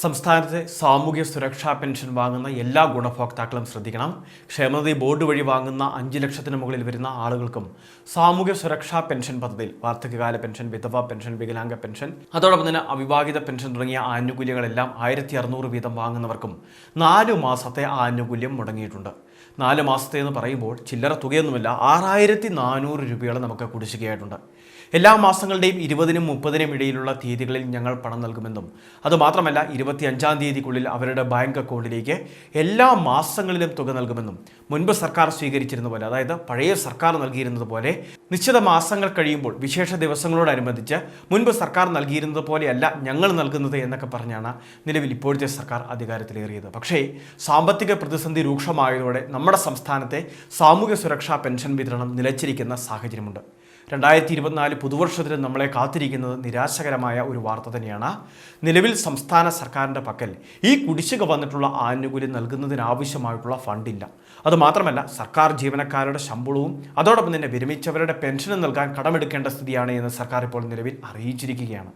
സംസ്ഥാനത്തെ സാമൂഹ്യ സുരക്ഷാ പെൻഷൻ വാങ്ങുന്ന എല്ലാ ഗുണഭോക്താക്കളും ശ്രദ്ധിക്കണം. ക്ഷേമനിധി ബോർഡ് വഴി വാങ്ങുന്ന അഞ്ച് ലക്ഷത്തിന് മുകളിൽ വരുന്ന ആളുകൾക്കും സാമൂഹ്യ സുരക്ഷാ പെൻഷൻ പദ്ധതിയിൽ വാർദ്ധക്യകാല പെൻഷൻ വിധവ പെൻഷൻ വികലാംഗ പെൻഷൻ അതോടൊപ്പം തന്നെ അവിവാഹിത പെൻഷൻ തുടങ്ങിയ ആനുകൂല്യങ്ങളെല്ലാം ആയിരത്തി അറുന്നൂറ് വീതം വാങ്ങുന്നവർക്കും നാലു മാസത്തെ ആനുകൂല്യം മുടങ്ങിയിട്ടുണ്ട്. നാല് മാസത്തെ എന്ന് പറയുമ്പോൾ ചില്ലറ തുകയൊന്നുമില്ല. ആറായിരത്തി നാനൂറ് രൂപയോളം നമുക്ക് കുടിശ്ശികയായിട്ടുണ്ട്. എല്ലാ മാസങ്ങളുടെയും ഇരുപതിനും മുപ്പതിനും ഇടയിലുള്ള തീയതികളിൽ ഞങ്ങൾ പണം നൽകുമെന്നും അതുമാത്രമല്ല ഇരുപത്തി അഞ്ചാം തീയതിക്കുള്ളിൽ അവരുടെ ബാങ്ക് അക്കൗണ്ടിലേക്ക് എല്ലാ മാസങ്ങളിലും തുക നൽകുമെന്നും മുൻപ് സർക്കാർ സ്വീകരിച്ചിരുന്ന പോലെ അതായത് പഴയ സർക്കാർ നൽകിയിരുന്നത് പോലെ നിശ്ചിത മാസങ്ങൾ കഴിയുമ്പോൾ വിശേഷ ദിവസങ്ങളോടനുബന്ധിച്ച് മുൻപ് സർക്കാർ നൽകിയിരുന്നത് പോലെയല്ല ഞങ്ങൾ നൽകുന്നത് എന്നൊക്കെ പറഞ്ഞാണ് നിലവിൽ ഇപ്പോഴത്തെ സർക്കാർ അധികാരത്തിലേറിയത്. പക്ഷേ സാമ്പത്തിക പ്രതിസന്ധി രൂക്ഷമായതോടെ നമ്മുടെ സംസ്ഥാനത്തെ സാമൂഹ്യ സുരക്ഷാ പെൻഷൻ വിതരണം നിലച്ചിരിക്കുന്ന സാഹചര്യമുണ്ട്. രണ്ടായിരത്തി ഇരുപത്തിനാല് പുതുവർഷത്തിൽ നമ്മളെ കാത്തിരിക്കുന്നത് നിരാശകരമായ ഒരു വാർത്ത തന്നെയാണ്. നിലവിൽ സംസ്ഥാന സർക്കാരിന്റെ പക്കൽ ഈ കുടിശ്ശിക വന്നിട്ടുള്ള ആനുകൂല്യം നൽകുന്നതിനാവശ്യമായിട്ടുള്ള ഫണ്ടില്ല. അതുമാത്രമല്ല സർക്കാർ ജീവനക്കാരുടെ ശമ്പളവും അതോടൊപ്പം തന്നെ വിരമിച്ചവരുടെ പെൻഷനും നൽകാൻ കടമെടുക്കേണ്ട സ്ഥിതിയാണ് എന്ന് സർക്കാർ ഇപ്പോൾ നിലവിൽ അറിയിച്ചിരിക്കുകയാണ്.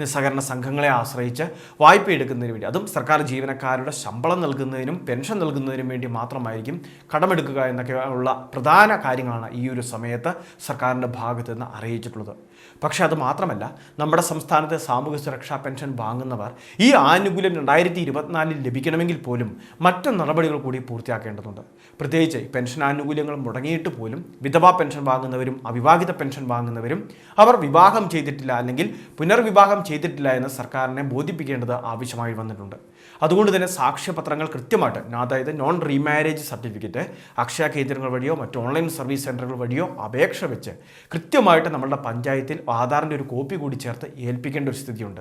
നിസ്സഹകരണ സംഘങ്ങളെ ആശ്രയിച്ച് വായ്പ എടുക്കുന്നതിന് വേണ്ടി അതും സർക്കാർ ജീവനക്കാരുടെ ശമ്പളം നൽകുന്നതിനും പെൻഷൻ നൽകുന്നതിനും വേണ്ടി മാത്രമായിരിക്കും കടമെടുക്കുക എന്നൊക്കെ ഉള്ള പ്രധാന കാര്യങ്ങളാണ് ഈ ഒരു സമയത്ത് സർക്കാരിന്റെ ഭാഗത്ത് നിന്ന് അറിയിച്ചിട്ടുള്ളത്. പക്ഷേ അത് മാത്രമല്ല നമ്മുടെ സംസ്ഥാനത്തെ സാമൂഹ്യ സുരക്ഷാ പെൻഷൻ വാങ്ങുന്നവർ ഈ ആനുകൂല്യം രണ്ടായിരത്തി ഇരുപത്തിനാലിൽ ലഭിക്കണമെങ്കിൽ പോലും മറ്റ് നടപടികൾ കൂടി പൂർത്തിയാക്കേണ്ടതുണ്ട്. പ്രത്യേകിച്ച് പെൻഷൻ ആനുകൂല്യങ്ങൾ മുടങ്ങിയിട്ട് പോലും വിധവാ പെൻഷൻ വാങ്ങുന്നവരും അവിവാഹിത പെൻഷൻ വാങ്ങുന്നവരും അവർ വിവാഹം ചെയ്തിട്ടില്ല അല്ലെങ്കിൽ പുനർവിവാഹം ചെയ്തിട്ടില്ല എന്ന് സർക്കാരിനെ ബോധിപ്പിക്കേണ്ടത് ആവശ്യമായി വന്നിട്ടുണ്ട്. അതുകൊണ്ട് തന്നെ സാക്ഷ്യപത്രങ്ങൾ കൃത്യമായിട്ട് അതായത് നോൺ റീമാരേജ് സർട്ടിഫിക്കറ്റ് അക്ഷയ കേന്ദ്രങ്ങൾ വഴിയോ മറ്റ് ഓൺലൈൻ സർവീസ് സെന്ററുകൾ വഴിയോ അപേക്ഷ വെച്ച് കൃത്യമായിട്ട് നമ്മളുടെ പഞ്ചായത്തിൽ ആധാറിന്റെ ഒരു കോപ്പി കൂടി ചേർത്ത് ഏൽപ്പിക്കേണ്ട ഒരു സ്ഥിതിയുണ്ട്.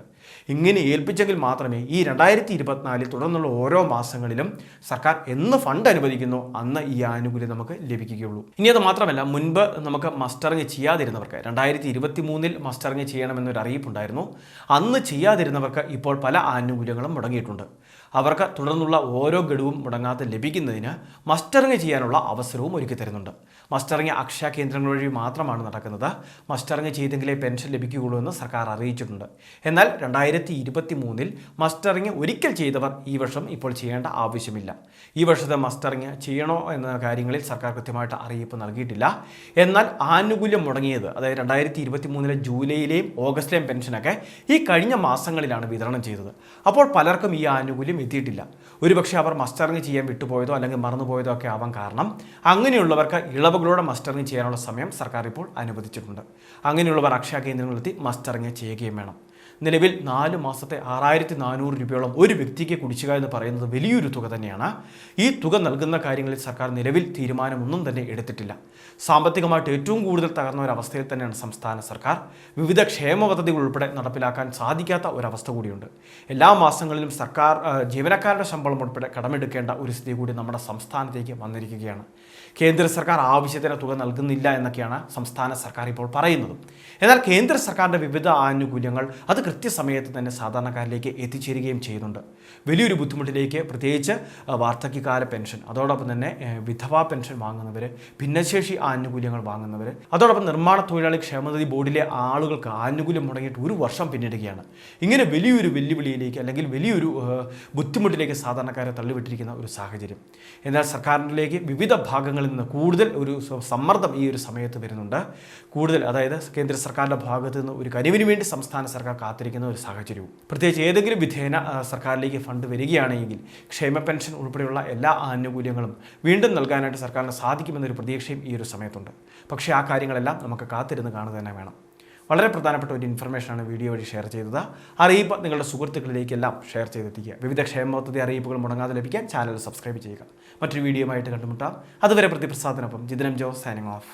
ഇങ്ങനെ ഏൽപ്പിച്ചെങ്കിൽ മാത്രമേ ഈ രണ്ടായിരത്തി ഇരുപത്തിനാലിൽ തുടർന്നുള്ള ഓരോ മാസങ്ങളിലും സർക്കാർ എന്ന് ഫണ്ട് അനുവദിക്കുന്നു അന്ന് ഈ ആനുകൂല്യം നമുക്ക് ലഭിക്കുകയുള്ളൂ. ഇനി അത് മാത്രമല്ല മുൻപ് നമുക്ക് മസ്റ്ററിങ് ചെയ്യാതിരുന്നവർക്ക് രണ്ടായിരത്തി ഇരുപത്തി മൂന്നിൽ മസ്റ്ററിങ് ചെയ്യണമെന്നൊരു അറിയിപ്പുണ്ടായിരുന്നു. അന്ന് ചെയ്യാതിരുന്നവർക്ക് ഇപ്പോൾ പല ആനുകൂല്യങ്ങളും മുടങ്ങിയിട്ടുണ്ട്. അവർക്ക് തുടർന്നുള്ള ഓരോ ഗഡുവും മുടങ്ങാതെ ലഭിക്കുന്നതിന് മസ്റ്ററിങ് ചെയ്യാനുള്ള അവസരവും ഒരുക്കി തരുന്നുണ്ട്. മസ്റ്ററിങ് അക്ഷയ കേന്ദ്രങ്ങൾ വഴി മാത്രമാണ് നടക്കുന്നത്. മസ്റ്ററിങ് ചെയ്തെങ്കിലേ പെൻഷൻ ലഭിക്കുകയുള്ളൂ എന്ന് സർക്കാർ അറിയിച്ചിട്ടുണ്ട്. എന്നാൽ രണ്ടായിരത്തി ഇരുപത്തി മൂന്നിൽ മസ്റ്ററിങ് ഒരിക്കൽ ചെയ്തവർ ഈ വർഷം ഇപ്പോൾ ചെയ്യേണ്ട ആവശ്യമില്ല. ഈ വർഷത്തെ മസ്റ്ററിങ് ചെയ്യണോ എന്ന കാര്യങ്ങളിൽ സർക്കാർ കൃത്യമായിട്ട് അറിയിപ്പ് നൽകിയിട്ടില്ല. എന്നാൽ ആനുകൂല്യം മുടങ്ങിയത് അതായത് രണ്ടായിരത്തി ഇരുപത്തി മൂന്നിലെ ജൂലൈയിലെയും ഓഗസ്റ്റിലെയും പെൻഷനൊക്കെ ഈ കഴിഞ്ഞ മാസങ്ങളിലാണ് വിതരണം ചെയ്തത്. അപ്പോൾ പലർക്കും ഈ ആനുകൂല്യം എത്തിയിട്ടില്ല. ഒരുപക്ഷെ അവർ മസ്റ്ററിങ് ചെയ്യാൻ വിട്ടുപോയതോ അല്ലെങ്കിൽ മറന്നുപോയതോ ഒക്കെ ആവാൻ കാരണം അങ്ങനെയുള്ളവർക്ക് ഇളവുകളോടെ മസ്റ്ററിങ് ചെയ്യാനുള്ള സമയം സർക്കാർ ഇപ്പോൾ അനുവദിച്ചിട്ടുണ്ട്. അങ്ങനെയുള്ളവർ അക്ഷയ കേന്ദ്രങ്ങളിലെത്തി മസ്റ്ററിങ് ചെയ്യുകയും വേണം. നിലവിൽ നാല് മാസത്തെ ആറായിരത്തി നാനൂറ് രൂപയോളം ഒരു വ്യക്തിക്ക് കുടിശ്ശിക എന്ന് പറയുന്നത് വലിയൊരു തുക തന്നെയാണ്. ഈ തുക നൽകുന്ന കാര്യങ്ങളിൽ സർക്കാർ നിലവിൽ തീരുമാനമൊന്നും തന്നെ എടുത്തിട്ടില്ല. സാമ്പത്തികമായിട്ട് ഏറ്റവും കൂടുതൽ തകർന്ന ഒരവസ്ഥയിൽ തന്നെയാണ് സംസ്ഥാന സർക്കാർ. വിവിധ ക്ഷേമ പദ്ധതികൾ ഉൾപ്പെടെ നടപ്പിലാക്കാൻ സാധിക്കാത്ത ഒരവസ്ഥ കൂടിയുണ്ട്. എല്ലാ മാസങ്ങളിലും സർക്കാർ ജീവനക്കാരുടെ ശമ്പളം ഉൾപ്പെടെ കടമെടുക്കേണ്ട ഒരു സ്ഥിതി കൂടി നമ്മുടെ സംസ്ഥാനത്തേക്ക് വന്നിരിക്കുകയാണ്. കേന്ദ്ര സർക്കാർ ആവശ്യത്തിന് തുക നൽകുന്നില്ല എന്നൊക്കെയാണ് സംസ്ഥാന സർക്കാർ ഇപ്പോൾ പറയുന്നത്. എന്നാൽ കേന്ദ്ര സർക്കാരിന്റെ വിവിധ ആനുകൂല്യങ്ങൾ അത് കൃത്യസമയത്ത് തന്നെ സാധാരണക്കാരിലേക്ക് എത്തിച്ചേരുകയും ചെയ്യുന്നുണ്ട്. വലിയൊരു ബുദ്ധിമുട്ടിലേക്ക് പ്രത്യേകിച്ച് വാർദ്ധക്യകാല പെൻഷൻ അതോടൊപ്പം തന്നെ വിധവാ പെൻഷൻ വാങ്ങുന്നവർ ഭിന്നശേഷി ആനുകൂല്യങ്ങൾ വാങ്ങുന്നവർ അതോടൊപ്പം നിർമ്മാണ തൊഴിലാളി ക്ഷേമനിധി ബോർഡിലെ ആളുകൾക്ക് ആനുകൂല്യം മുടങ്ങിയിട്ട് ഒരു വർഷം പിന്നിടുകയാണ്. ഇങ്ങനെ വലിയൊരു വെല്ലുവിളിയിലേക്ക് അല്ലെങ്കിൽ വലിയൊരു ബുദ്ധിമുട്ടിലേക്ക് സാധാരണക്കാരെ തള്ളിവിട്ടിരിക്കുന്ന ഒരു സാഹചര്യം. എന്നാൽ സർക്കാരിലേക്ക് വിവിധ ഭാഗങ്ങളിൽ നിന്ന് കൂടുതൽ ഒരു സമ്മർദ്ദം ഈ ഒരു സമയത്ത് വരുന്നുണ്ട്. കൂടുതൽ അതായത് കേന്ദ്ര സർക്കാരിന്റെ ഭാഗത്ത് നിന്ന് ഒരു കനിവിന് വേണ്ടി സംസ്ഥാന സർക്കാർ കാത്തിരിക്കുന്ന ഒരു സാഹചര്യവും. പ്രത്യേകിച്ച് ഏതെങ്കിലും വിധേന സർക്കാരിലേക്ക് ഫണ്ട് വരികയാണെങ്കിൽ ക്ഷേമ പെൻഷൻ ഉൾപ്പെടെയുള്ള എല്ലാ ആനുകൂല്യങ്ങളും വീണ്ടും നൽകാനായിട്ട് സർക്കാരിന് സാധിക്കുമെന്നൊരു പ്രതീക്ഷയും ഈ ഒരു സമയത്തുണ്ട്. പക്ഷേ ആ കാര്യങ്ങളെല്ലാം നമുക്ക് കാത്തിരുന്ന് കാണുക തന്നെ വേണം. വളരെ പ്രധാനപ്പെട്ട ഒരു ഇൻഫർമേഷനാണ് വീഡിയോ വഴി ഷെയർ ചെയ്തത്. അറിയിപ്പ് നിങ്ങളുടെ സുഹൃത്തുക്കളിലേക്കെല്ലാം ഷെയർ ചെയ്തെത്തിക്കുക. വിവിധ ക്ഷേമ പദ്ധതി അറിയിപ്പുകൾ മുടങ്ങാതെ ലഭിക്കാൻ ചാനൽ സബ്സ്ക്രൈബ് ചെയ്യുക. മറ്റൊരു വീഡിയോ ആയിട്ട് കണ്ടുമുട്ടാം. അതുവരെ പ്രതിപ്രസാദനൊപ്പം ജിതനം ജോസ് സൈനിങ് ഓഫ്.